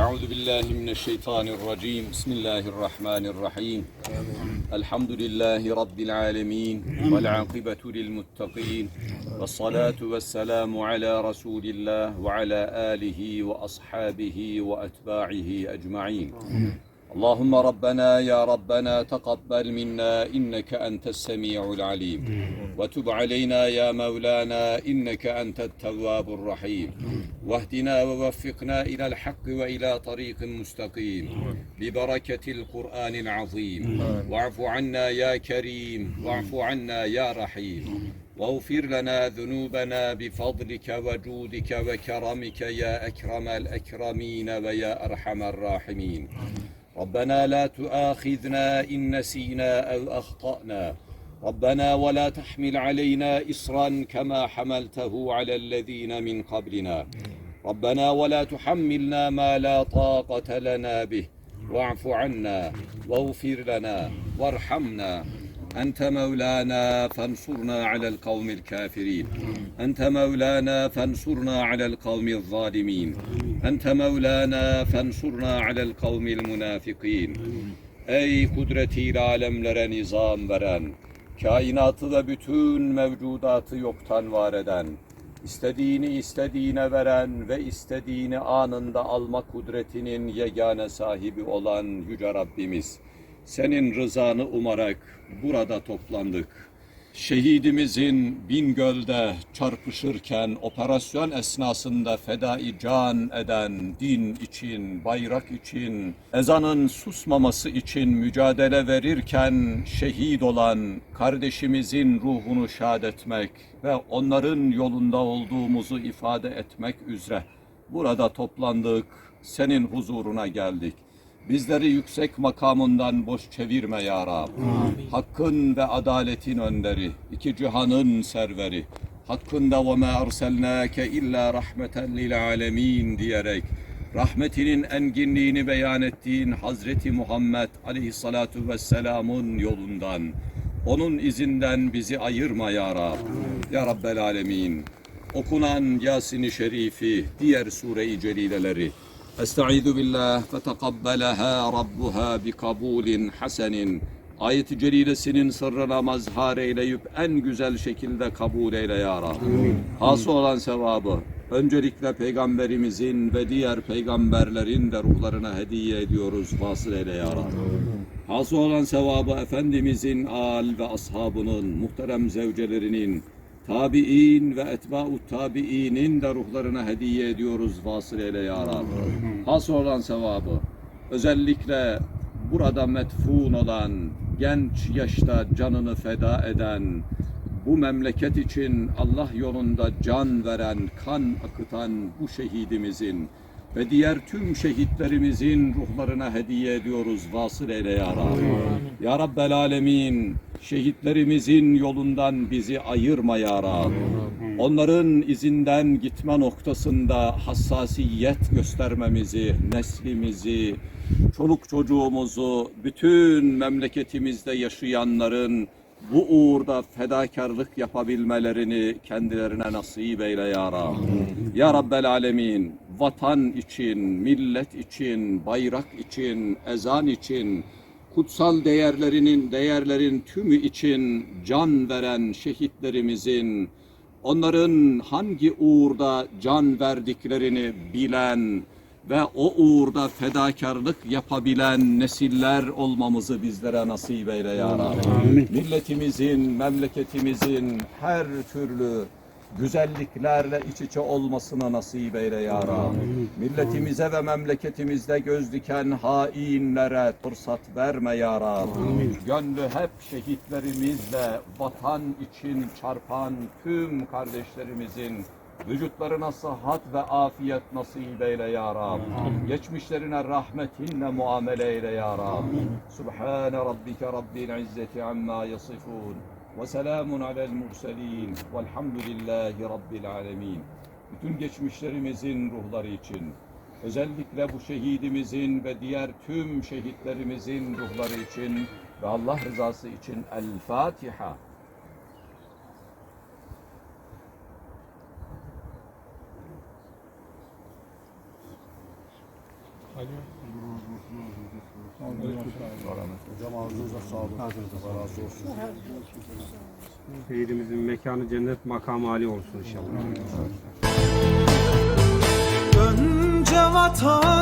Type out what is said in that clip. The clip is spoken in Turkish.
أعوذ بالله من الشيطان الرجيم. بسم الله الرحمن الرحيم. الحمد لله رب العالمين والعاقبة للمتقين والصلاة والسلام على رسول الله وعلى آله وأصحابه وأتباعه أجمعين. اللهم ربنا يا ربنا تقبل منا إنك أنت السميع العليم. وتب علينا يا مولانا إنك أنت التواب الرحيم. واهدنا ووفقنا إلى الحق وإلى طريق مستقيم. ببركة القرآن العظيم. واعف عنا يا كريم. واعف عنا يا رحيم. واغفر لنا ذنوبنا بفضلك وجودك وكرمك يا أكرم الأكرمين ويا أرحم الراحمين. ربنا لا تؤاخذنا إن نسينا أو أخطأنا. ربنا ولا تحمل علينا إصرا كما حملته على الذين من قبلنا. ربنا ولا تحملنا ما لا طاقة لنا به. واعف عنا واغفر لنا وارحمنا. أنت مولانا فانصرنا على القوم الكافرين أنت مولانا فانصرنا على القوم الظالمين أنت مولانا فانصرنا على القوم المنافقين Ey kudretiyle alemlere nizam veren, kainatı ve bütün mevcudatı yoktan var eden, istediğini istediğine veren ve istediğini anında alma kudretinin yegane sahibi olan Yüce Rabbimiz, Senin rızanı umarak burada toplandık. Şehidimizin Bingöl'de çarpışırken operasyon esnasında fedai can eden din için, bayrak için, ezanın susmaması için mücadele verirken şehit olan kardeşimizin ruhunu şad etmek ve onların yolunda olduğumuzu ifade etmek üzere burada toplandık, senin huzuruna geldik. Bizleri yüksek makamından boş çevirme ya Rab. Hakkın ve adaletin önderi, iki cihanın serveri. Hakkında ve ma erselnake illa rahmeten lil alemin diyerek rahmetinin enginliğini beyan ettiğin Hazreti Muhammed aleyhissalatu vesselamın yolundan, onun izinden bizi ayırma ya Rab. Ya Rabbel alemin. Okunan Yasin-i Şerifi, diğer sure-i celileleri, Estaizu billah ve tekabbalha rabbuha bi kabulin hasenin. Ayet-i celilesinin sırrına mazhar eyleyip en güzel şekilde kabul eyle ya Rab. Hası olan sevabı öncelikle peygamberimizin ve diğer peygamberlerin de ruhlarına hediye ediyoruz. Vasıl eyle ya Rab. Hası olan sevabı Efendimizin al ve ashabının, muhterem zevcelerinin, tabi'in ve etba'u tabi'inin de ruhlarına hediye ediyoruz vasıl eyle ya Rab. Has olan sevabı özellikle burada metfun olan genç yaşta canını feda eden bu memleket için Allah yolunda can veren, kan akıtan bu şehidimizin ve diğer tüm şehitlerimizin ruhlarına hediye ediyoruz. Vasıl eyle ya Rab. Ya Rabbel Alemin, şehitlerimizin yolundan bizi ayırma ya Rab. Onların izinden gitme noktasında hassasiyet göstermemizi, neslimizi, çoluk çocuğumuzu, bütün memleketimizde yaşayanların bu uğurda fedakarlık yapabilmelerini kendilerine nasip eyle ya Rab. Ya Rabbel Alemin, vatan için, millet için, bayrak için, ezan için, kutsal değerlerinin, değerlerin tümü için can veren şehitlerimizin, onların hangi uğurda can verdiklerini bilen, ve o uğurda fedakarlık yapabilen nesiller olmamızı bizlere nasip eyle ya Rabbi. Milletimizin, memleketimizin her türlü güzelliklerle iç içe olmasına nasip eyle ya Rabbi. Milletimize ve memleketimizde göz diken hainlere fırsat verme ya Rabbi. Gönlü hep şehitlerimizle vatan için çarpan tüm kardeşlerimizin Vücutlarına sıhhat ve afiyet nasip eyle ya Rab. Geçmişlerine rahmetinle muamele eyle ya Rab. Subhane rabbike rabbil izzeti amma yasifun. Selamun alel murselin. Velhamdülillahi rabbil alemin. Bütün geçmişlerimizin ruhları için, özellikle bu şehidimizin ve diğer tüm şehitlerimizin ruhları için ve Allah rızası için El Fatiha. Hocam ağzınıza sağlık. Allah razı olsun. Şehidimizin mekanı cennet makamı âli olsun inşallah. Önce vatan